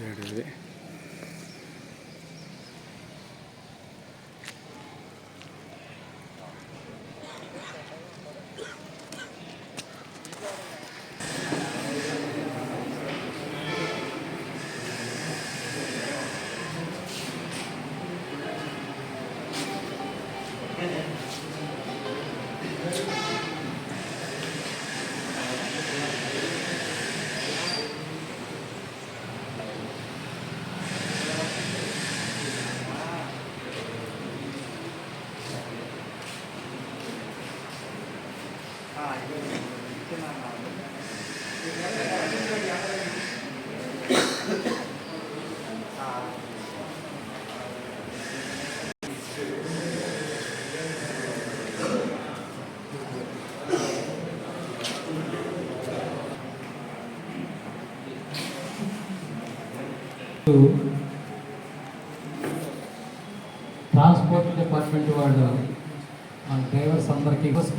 ルーで。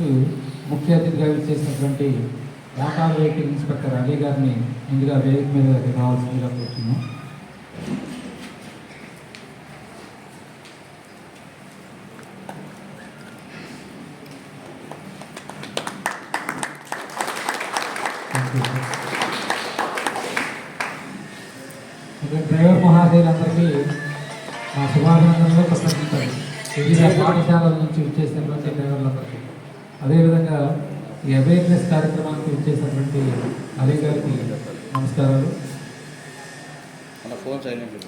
అందరికీ ముఖ్య అతిథిగా చేసినటువంటి వ్యాపార వెహికల్ ఇన్స్పెక్టర్ అలీ గారిని ముందుగా వేదిక మీద రావాల్సిందిగా కూర్చున్నాం. డ్రైవర్ మహాదేవులందరికీ మా శుభాభినందనలు ప్రసంగించాలి వివిధ పాఠశాలల నుంచి వచ్చేసినటువంటి డ్రైవర్లందరికీ. అదేవిధంగా ఈ అవేర్నెస్ కార్యక్రమానికి వచ్చేసినటువంటి అలీ గారికి నమస్కారాలు.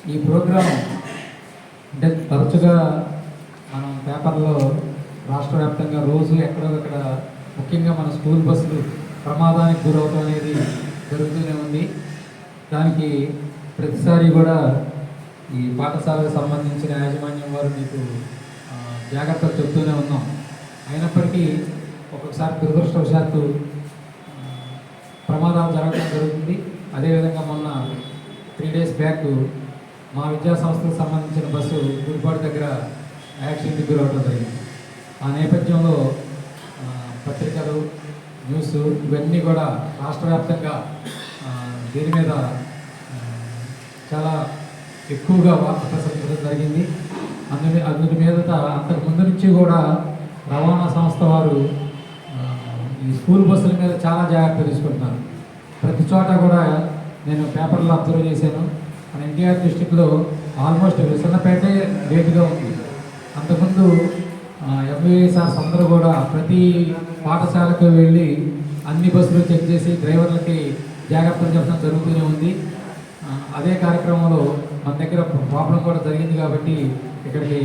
ఈ ప్రోగ్రాం అంటే తరచుగా మనం పేపర్లో రాష్ట్ర వ్యాప్తంగా రోజు ఎక్కడో అక్కడ ముఖ్యంగా మన స్కూల్ బస్సులు ప్రమాదానికి గురవటం అనేది జరుగుతూనే ఉంది. దానికి ప్రతిసారి కూడా ఈ పాఠశాలకు సంబంధించిన యాజమాన్యం వారు మీకు ఆ, జాగ్రత్తలు చెప్తూనే ఉన్నాం. అయినప్పటికీ ఒక్కొక్కసారి దురదృష్టవశాత్తు ప్రమాదాలు జరగడం జరుగుతుంది. అదేవిధంగా మొన్న త్రీ డేస్ బ్యాక్ మా విద్యా సంస్థకు సంబంధించిన బస్సు గుడిపాడు దగ్గర యాక్సిడెంట్ గురవడం జరిగింది. ఆ నేపథ్యంలో పత్రికలు న్యూస్ ఇవన్నీ కూడా రాష్ట్ర వ్యాప్తంగా దీని మీద చాలా ఎక్కువగా వార్త ప్రసరించడం జరిగింది. అందు అందు మీదట అంతకు ముందు నుంచి కూడా రవాణా సంస్థ వారు ఈ స్కూల్ బస్సుల మీద చాలా జాగ్రత్త తీసుకుంటున్నాను. ప్రతి చోట కూడా నేను పేపర్లో అబ్జర్వ్ చేశాను. మన ఎన్టీఆర్ డిస్టిక్లో ఆల్మోస్ట్ విసన్నపేటే లేటుగా ఉంది. అంతకుముందు ఎంబీఏసార్స్ అందరూ కూడా ప్రతి పాఠశాలకు వెళ్ళి అన్ని బస్సులు చెక్ చేసి డ్రైవర్లకి జాగ్రత్తలు చెప్పడం జరుగుతూనే ఉంది. అదే కార్యక్రమంలో మన దగ్గర ప్రాబ్లం కూడా జరిగింది కాబట్టి ఇక్కడికి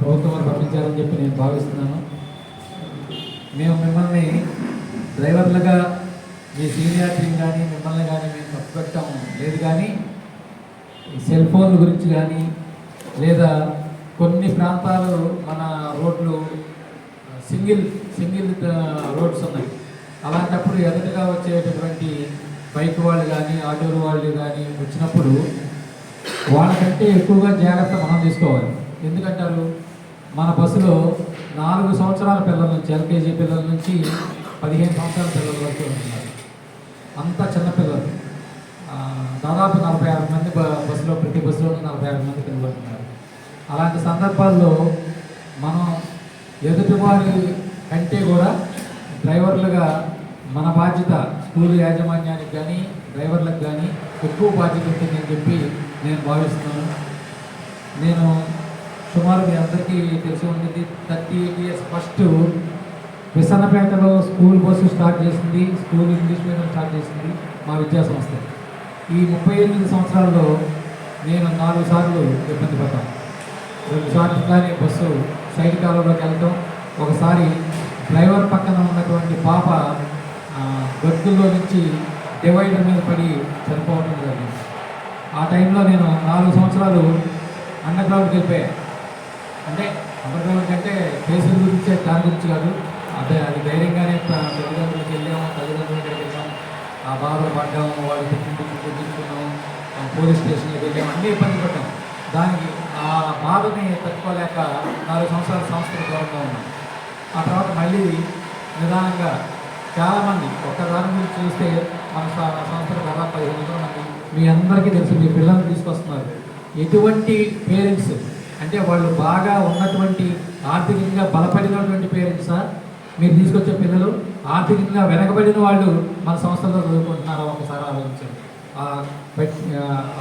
ప్రభుత్వం వారు పంపించారని చెప్పి నేను భావిస్తున్నాను. మేము మిమ్మల్ని డ్రైవర్లుగా మీ సీనియారిటీని కానీ మిమ్మల్ని కానీ మేము తప్పుపెట్టడం లేదు కానీ సెల్ ఫోన్ల గురించి కానీ లేదా కొన్ని ప్రాంతాలు మన రోడ్లు సింగిల్ సింగిల్ రోడ్స్ ఉన్నాయి. అలాంటప్పుడు ఎదురుగా వచ్చేటటువంటి బైక్ వాళ్ళు కానీ ఆటో వాళ్ళు కానీ వచ్చినప్పుడు వాళ్ళకంటే ఎక్కువగా జాగ్రత్త మనం తీసుకోవాలి. ఎందుకంటారు? మన బస్సులో నాలుగు సంవత్సరాల పిల్లల నుంచి ఎల్కేజీ పిల్లల నుంచి పదిహేను సంవత్సరాల పిల్లల వరకు ఉన్నారు. అంతా చిన్నపిల్లలు దాదాపు నలభై ఆరు మంది బస్సులో ప్రతి బస్సులో నలభై ఆరు మంది పిల్లలు ఉన్నారు. అలాంటి సందర్భాల్లో మనం ఎదుటి వారి కంటే కూడా డ్రైవర్లుగా మన బాధ్యత స్కూల్ యాజమాన్యానికి కానీ డ్రైవర్లకు కానీ ఎక్కువ బాధ్యత ఉంటుందని చెప్పి నేను భావిస్తున్నాను. నేను సుమారు మీ అందరికీ తెలిసి ఉంటుంది థర్టీ ఎయిట్ ఇయర్స్ ఫస్ట్ విసన్నపేటలో స్కూల్ బస్సు స్టార్ట్ చేసింది. స్కూల్ ఇంగ్లీష్ మీడియం స్టార్ట్ చేసింది మా విద్యా సంస్థ. ఈ ముప్పై ఎనిమిది సంవత్సరాల్లో నేను నాలుగు సార్లు ఇబ్బంది పడ్డాను. రెండు సార్లు కానీ బస్సు సైడ్ కాలంలోకి వెళ్ళటం ఒకసారి డ్రైవర్ పక్కన ఉన్నటువంటి పాప ఆ, నుంచి డివైడర్ మీద పడి చనిపోవడం జరిగింది. ఆ టైంలో నేను నాలుగు సంవత్సరాలు అండర్ గ్రౌండ్కి వెళ్ళిపోయాను. అంటే అండర్ కంటే కేసుల గురించి దాని గురించి కాదు. అదే అది ధైర్యంగానే తల్లిదండ్రులకు తల్లిదండ్రులకి వెళ్ళాము తల్లిదండ్రుల దగ్గరికి వెళ్ళాము. ఆ బాధలు పడ్డాము వాళ్ళు తిట్టించుకు పోలీస్ స్టేషన్కి వెళ్ళాము అన్నీ ఇబ్బంది పడ్డాం దానికి ఆ బాధని తట్టుకోలేక నాలుగు సంవత్సరాల సంస్థలు దూరంగా ఉన్నాం. ఆ తర్వాత మళ్ళీ నిదానంగా చాలామంది ఒక్క దాని గురించి చూస్తే మన స- సంస్థలు దాదాపు పదిహేను మంది. మీ అందరికీ తెలుసు మీ పిల్లల్ని తీసుకొస్తున్నారు. ఎటువంటి పేరెంట్స్ అంటే వాళ్ళు బాగా ఉన్నటువంటి ఆర్థికంగా బలపడినటువంటి పేరెంట్సా మీరు తీసుకొచ్చే పిల్లలు ఆర్థికంగా వెనకబడిన వాళ్ళు మన సంస్థలో చదువుకుంటున్నారో ఒకసారి ఆలోచించండి.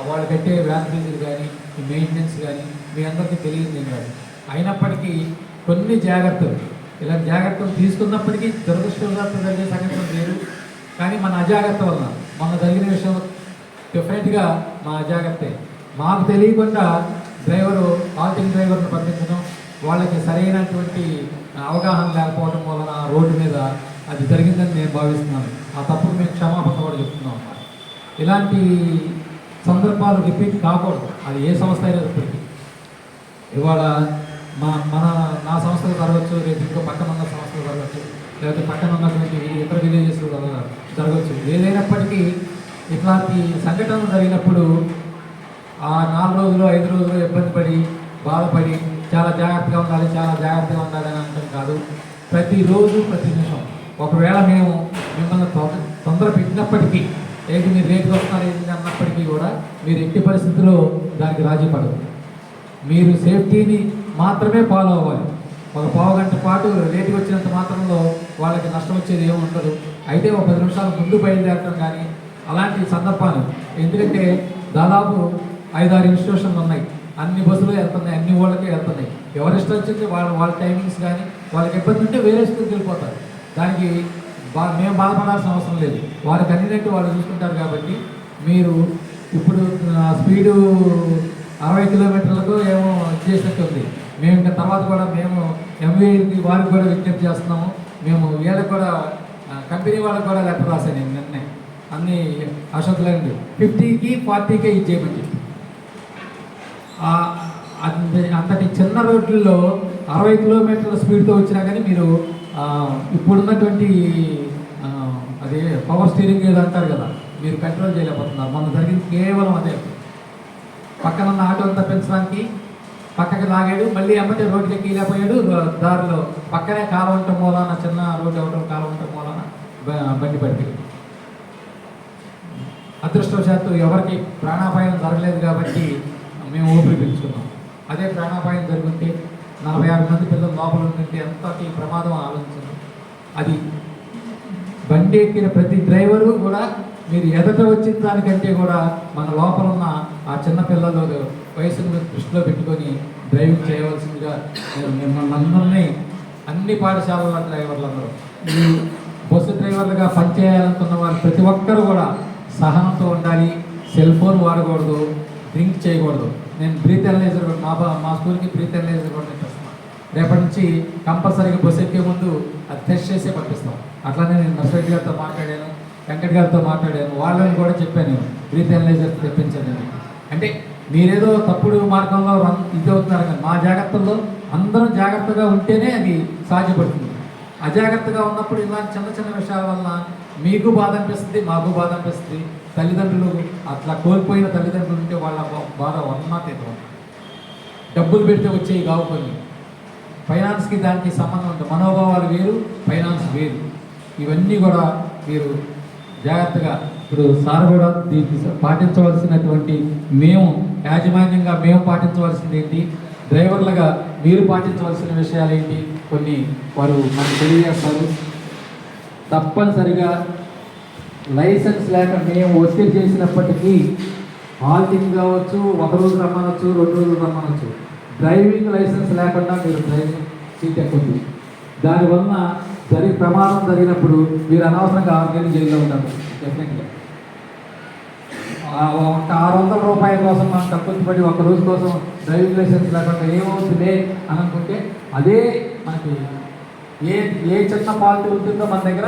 వాళ్ళు కట్టే వ్యాన్ ఫీజులు కానీ మెయింటెనెన్స్ కానీ మీ అందరికీ తెలియదు కాదు. అయినప్పటికీ కొన్ని జాగ్రత్తలు. ఇలాంటి జాగ్రత్తలు తీసుకున్నప్పటికీ దురదృష్టవశాత్తు జరిగే సంఘటన లేదు కానీ మన అజాగ్రత్త వలన మన జరిగిన విషయం డెఫినెట్గా మా అజాగ్రత్తే. మాకు తెలియకుండా డ్రైవరు ఆల్టింగ్ డ్రైవర్ను పంపించడం వాళ్ళకి సరైనటువంటి అవగాహన లేకపోవడం వలన రోడ్డు మీద అది జరిగిందని నేను భావిస్తున్నాను. ఆ తప్పుకు మేము క్షమాపణ కూడా చెప్తున్నాం అన్నమాట ఇలాంటి సందర్భాలు రిపీట్ కాకూడదు. అది ఏ సంస్థ అయినా ఇప్పటికీ. ఇవాళ మా మన నా సంస్థలు జరగచ్చు రేపు ఇంకో పక్కన ఉన్న సంస్థలు జరగచ్చు లేకపోతే పక్కన ఉన్నటువంటి ఇతర విలేజెస్ జరగచ్చు. ఏదైనప్పటికీ ఇట్లాంటి సంఘటనలు జరిగినప్పుడు ఆ నాలుగు రోజులు ఐదు రోజులు ఇబ్బంది పడి బాధపడి చాలా జాగ్రత్తగా ఉండాలి చాలా జాగ్రత్తగా ఉండాలి అని అంటాం కాదు. ప్రతిరోజు ప్రతి నిమిషం. ఒకవేళ మేము మిమ్మల్ని తొందర తొందర పెట్టినప్పటికీ ఏంటి మీరు రేపు వస్తున్నారు ఏంటి అన్నప్పటికీ కూడా మీరు ఎట్టి పరిస్థితుల్లో దానికి రాజీ పడదు మీరు సేఫ్టీని మాత్రమే ఫాలో అవ్వాలి. ఒక పావు గంట పాటు లేటుగా వచ్చినంత మాత్రంలో వాళ్ళకి నష్టం వచ్చేది ఏమి ఉండదు. అయితే ఒక పది నిమిషాలు ముందు బయలుదేరటం కానీ అలాంటి సందర్భాలు. ఎందుకంటే దాదాపు ఐదారు ఇన్స్టిట్యూషన్లు ఉన్నాయి. అన్ని బస్సులు వెళ్తున్నాయి అన్ని వాళ్ళకే వెళ్తున్నాయి. ఎవరి ఇష్టం వచ్చింది వాళ్ళ వాళ్ళ టైమింగ్స్ కానీ వాళ్ళకి ఇబ్బంది ఉంటే వేరే స్కూల్కి వెళ్ళిపోతారు. దానికి బా మేము బాధపడాల్సిన అవసరం లేదు. వారికి అన్నిటి వాళ్ళు చూసుకుంటారు కాబట్టి మీరు ఇప్పుడు స్పీడు అరవై కిలోమీటర్లకు ఏమో చేసినట్టు ఉంది. మేము ఇంకా తర్వాత కూడా మేము ఎంవీకి వారికి కూడా విజ్ఞప్తి చేస్తున్నాము. మేము వీళ్ళకి కూడా కంపెనీ వాళ్ళకి కూడా లెటర్ రాశాను నేను నిన్నే. అన్ని అశోకులండి ఫిఫ్టీకి ఫార్టీకే ఇచ్చేయమని చెప్పి. అంతటి చిన్న రోడ్లలో అరవై కిలోమీటర్ల స్పీడ్తో వచ్చినా కానీ మీరు ఇప్పుడున్నటువంటి అదే పవర్ స్టీరింగ్ ఏదో అంటారు కదా మీరు కంట్రోల్ చేయలేకపోతున్నారు. మొన్న జరిగింది కేవలం అదే. పక్కన ఉన్న ఆటో అంతా పెంచడానికి పక్కకి లాగాడు మళ్ళీ అమ్మటే రోడ్డుకి ఎక్కిలేకపోయాడు దారిలో పక్కనే కాలం ఉండటం మూలాన చిన్న రోడ్డు అవడం కాలం ఉండటం మూలాన బండి పడిపోయింది. అదృష్టవశాత్తు ఎవరికి ప్రాణాపాయం జరగలేదు కాబట్టి మేము ఊపిరి పీల్చుకున్నాం. అదే ప్రాణాపాయం జరుగుతుంటే నలభై ఆరు మంది పిల్లలు లోపల ఉంటుంటే ఎంతటి ప్రమాదం ఆలోచించండి అది బండి ఎక్కిన ప్రతి డ్రైవరు కూడా మీరు ఎదట వచ్చిన దానికంటే కూడా మన లోపల ఉన్న ఆ చిన్న పిల్లలు వయసును దృష్టిలో పెట్టుకొని డ్రైవింగ్ చేయవలసిందిగా నేను మిమ్మల్ని అందరినీ అన్ని పాఠశాలల డ్రైవర్లందరూ మీరు బస్సు డ్రైవర్లుగా పనిచేయాలనుకున్న వారు ప్రతి ఒక్కరు కూడా సహనంతో ఉండాలి. సెల్ ఫోన్ వాడకూడదు. డ్రింక్ చేయకూడదు. నేను బ్రీత్ అనలైజర్ కూడా మా మా స్కూల్కి బ్రీత్ అనలైజర్ కూడా నేర్పిస్తున్నాను రేపటి నుంచి కంపల్సరీగా బస్సు ఎక్కే ముందు అది టెస్ట్ చేసే పంపిస్తాం. అట్లానే నేను నర్సరెడ్డి గారితో మాట్లాడాను వెంకట్ గారితో మాట్లాడాను వాళ్ళని కూడా చెప్పాను బ్రీత్ అనలైజర్ తెప్పించాను అంటే మీరేదో తప్పుడు మార్గంలో ఇది అవుతున్నారు కానీ మా జాగ్రత్తల్లో అందరం జాగ్రత్తగా ఉంటేనే అది సాధ్యపడుతుంది. అజాగ్రత్తగా ఉన్నప్పుడు ఇలాంటి చిన్న చిన్న విషయాల వల్ల మీకు బాధ అనిపిస్తుంది మాకు బాధ అనిపిస్తుంది. తల్లిదండ్రులు అట్లా కోల్పోయిన తల్లిదండ్రులు ఉంటే వాళ్ళ బా- బాధ వర్ణాతీతం డబ్బులు పెడితే వచ్చేవి కావు కొన్ని. ఫైనాన్స్కి దానికి సంబంధం ఉంటుంది మనోభావాలు వేరు ఫైనాన్స్ వేరు. ఇవన్నీ కూడా మీరు జాగ్రత్తగా ఇప్పుడు సార్ కూడా దీన్ని పాటించవలసినటువంటి మేము యాజమాన్యంగా మేము పాటించవలసింది ఏంటి? డ్రైవర్లుగా మీరు పాటించవలసిన విషయాలు ఏంటి? కొన్ని వారు మనకు తెలియజేస్తారు. తప్పనిసరిగా లైసెన్స్ లేక మేము ఒత్తిడి చేసినప్పటికీ హాల్టింగ్ కావచ్చు ఒక రోజు రమ్మనొచ్చు రెండు రోజులు రమ్మనొచ్చు. డ్రైవింగ్ లైసెన్స్ లేకుండా మీరు డ్రైవింగ్ సీట్ ఎక్కుంది. దానివల్ల జరిగి ప్రమాదం జరిగినప్పుడు మీరు అనవసరంగా ఆరు నెలలు జైల్లో ఉంటారు డెఫినెట్గా ఒక ఆరు వందల రూపాయల కోసం మనం తక్కువ పడి ఒక రోజు కోసం డ్రైవింగ్ లైసెన్స్ లేకుండా ఏమవుతుందే అని అనుకుంటే అదే మనకి ఏ ఏ చిన్న పాలసీ ఉంటుందో మన దగ్గర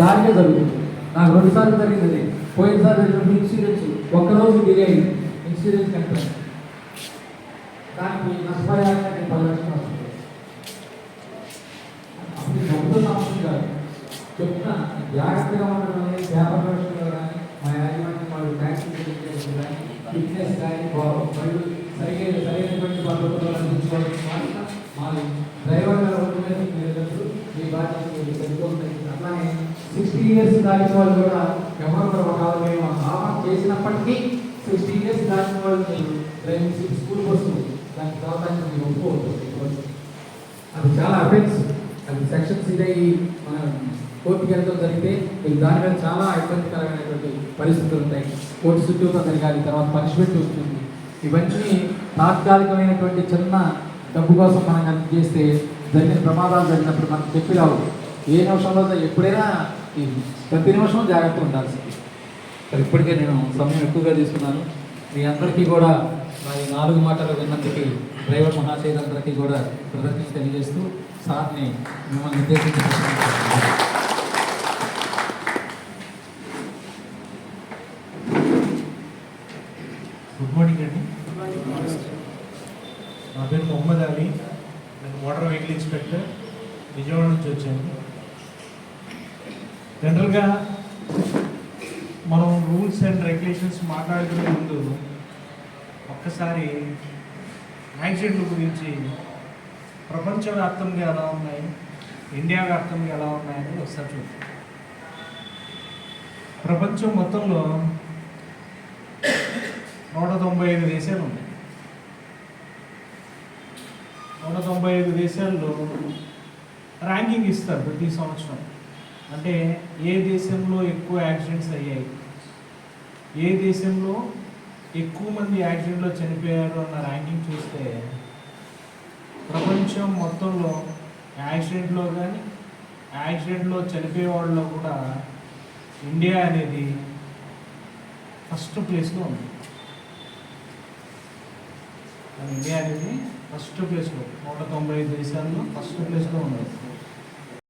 దానికే జరుగుతుంది. నాకు రెండు సార్లు జరిగింది అది పోయినసారి జరిగినప్పుడు ఇన్సూరెన్స్ ఒక్కరోజు డిలే అయింది. ఇన్సూరెన్స్ కట్టాను దానికి నష్టపరిహారం పది లక్షలు వస్తుంది అప్పుడు డబ్బులు అవసరం కాదు చెప్తున్నా జాగ్రత్తగా ఉండడం అనేది పేపర్ ప్రొఫెషన్లో కానీ మా యాజమాన్యం వాళ్ళు ట్యాక్సీ కానీ ఫిట్నెస్ కానీ వాళ్ళు సరిగ్గా సరైనటువంటి పద్ధతుల్లో అందించుకోవాల్సిన బాధ్యత మాది డ్రైవర్ గారు రోడ్డు మీద వెళ్ళినప్పుడు మీ బాధ్యత మీరు సరిపోతుంది అట్లానే సిక్స్టీ ఇయర్స్ దాటిన వాళ్ళు కూడా ఎవరు కూడా మేము ఆఫర్ చేసినప్పటికీ సిక్స్టీ ఇయర్స్ దాటిన వాళ్ళని మీరు డ్రైవింగ్ సీట్ దాని బస్సు దానికి తర్వాత మీరు ఒప్పుకోవచ్చు అది చాలా అఫెన్స్. అది సెక్షన్స్ ఇదే ఈ మన కోర్టుకి వెళ్ళడం జరిగితే మీకు దాని మీద చాలా ఇబ్బందికరమైనటువంటి పరిస్థితులు ఉంటాయి. కోర్టు చుట్టూ జరగాలి తర్వాత పనిష్మెంట్ వస్తుంది. ఇవన్నీ తాత్కాలికమైనటువంటి చిన్న డబ్బు కోసం మనం కనుక చేస్తే జరిగిన ప్రమాదాలు జరిగినప్పుడు మనకు చెప్పి రావు. ఏ నిమిషంలో ఎప్పుడైనా ప్రతి నిమిషం జాగ్రత్త ఉండాల్సింది. మరి ఇప్పటికే నేను సమయం ఎక్కువగా తీసుకున్నాను. మీ అందరికీ కూడా నా ఈ నాలుగు మాటలు విన్నందుకు డ్రైవర్ మహాశయులందరికీ కూడా కృతజ్ఞత తెలియజేస్తూ సార్ని మిమ్మల్ని ఉద్దేశించి గుడ్ మార్నింగ్ అండి. నా పేరు మొహమ్మద్ అలీ. నేను మోటార్ వెహికల్ ఇన్స్పెక్టర్ విజయవాడ నుంచి వచ్చాను. జనరల్గా మనం రూల్స్ అండ్ రెగ్యులేషన్స్ మాట్లాడుకునే ముందు ఒక్కసారి యాక్సిడెంట్ల గురించి ప్రపంచవ్యాప్తంగా ఎలా ఉన్నాయి? ఇండియా వ్యాప్తంగా ఎలా ఉన్నాయని ఒకసారి చూద్దాం. ప్రపంచం మొత్తంలో నూట తొంభై ఐదు దేశాలు ఉన్నాయి. నూట తొంభై ఐదు దేశాల్లో ర్యాంకింగ్ ఇస్తారు ప్రతి సంవత్సరం. అంటే ఏ దేశంలో ఎక్కువ యాక్సిడెంట్స్ అయ్యాయి? ఏ దేశంలో ఎక్కువ మంది యాక్సిడెంట్లో చనిపోయారు అన్న ర్యాంకింగ్ చూస్తే ప్రపంచం మొత్తంలో యాక్సిడెంట్లో కానీ యాక్సిడెంట్లో చనిపోయే వాళ్ళలో కూడా ఇండియా అనేది ఫస్ట్ ప్లేస్లో ఉంది. మన ఇండియా అనేది ఫస్ట్ ప్లేస్లో నూట తొంభై ఐదు దేశాల్లో ఫస్ట్ ప్లేస్లో ఉంది